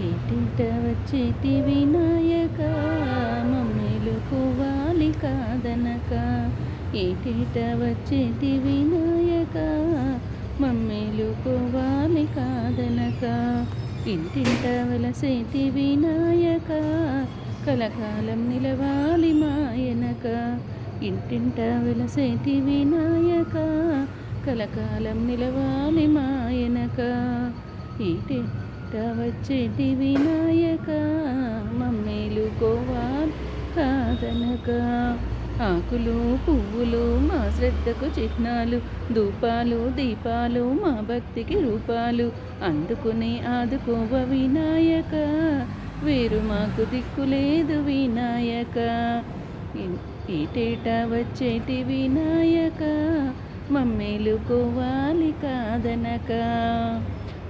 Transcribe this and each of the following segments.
ఏటింట వచ్చేటి వినాయక? మమ్మీలుకోవాలి కాదనక. ఏటింట వచ్చేటి వినాయక? మమ్మీలుకోవాలి కాదనక. ఇంటింట వలసేటి వినాయక? కలకాలం నిలవాలి మాయనక. ఇంటింట వెలసేటి వినాయక? కలకాలం నిలవాలి మాయనక. ఈటింట వచ్చేటి వినాయక మమ్మేలుకోవాలి కాదనక. ఆకులు పువ్వులు మా శ్రద్ధకు చిహ్నాలు ధూపాలు దీపాలు మా భక్తికి రూపాలు. అందుకుని ఆదుకోవ వినాయక వేరు మాకు దిక్కులేదు వినాయక. ఈటేట వచ్చేటి వినాయక మమ్మేలుకోవాలి కాదనక.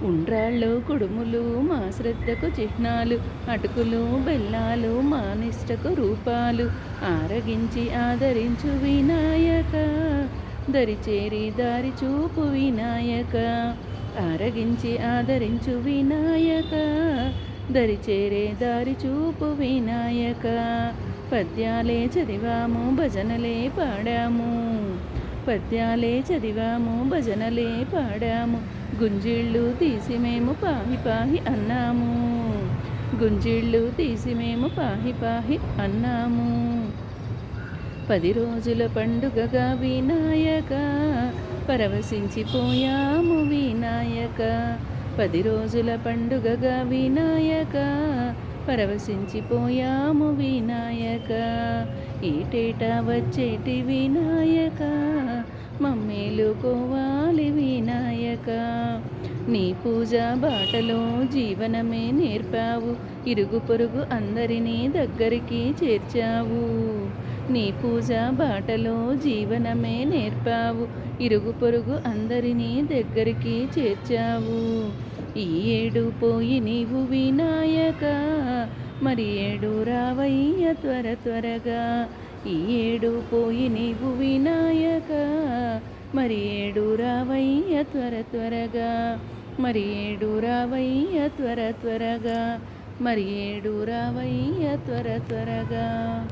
ఉండ్రాళ్ళు కుడుములు మా శ్రద్ధకు చిహ్నాలు అటుకులు బెల్లాలు మా నిష్టకు రూపాలు ఆరగించి ఆదరించు వినాయక దరిచేరి దారి చూపు వినాయక ఆరగించి ఆదరించు వినాయక దరిచేరే దారి చూపు వినాయక పద్యాలే చదివాము భజనలే పాడాము పద్యాలే చదివాము భజనలే పాడాము గుంజిళ్ళు తీసి మేము పాహి పాహి అన్నాము. గుంజిళ్ళు తీసి మేము పాహి పాహి అన్నాము. పది రోజుల పండుగగా వినాయక పరవశించిపోయాము వినాయక. పది రోజుల పండుగగా వినాయక పరవశించిపోయాము వినాయక. ఏటేటా వచ్చేటి వినాయక మమ్మీలుకోవాలి నీ పూజా బాటలో జీవనమే నేర్పావు. ఇరుగు పొరుగు అందరినీ దగ్గరికి చేర్చావు. నీ పూజా బాటలో జీవనమే నేర్పావు. ఇరుగు పొరుగు అందరినీ దగ్గరికి చేర్చావు. ఈ ఏడు పోయి నీవు వినాయక మరి ఏడు రావయ్య త్వర త్వరగా. ఈ ఏడు పోయి నీవు వినాయక మరి ఏడు రావయ్య త్వర త్వరగా. మరి ఏడు రావయ్య త్వర త్వరగా. మరి ఏడు రావయ్య త్వర త్వరగా.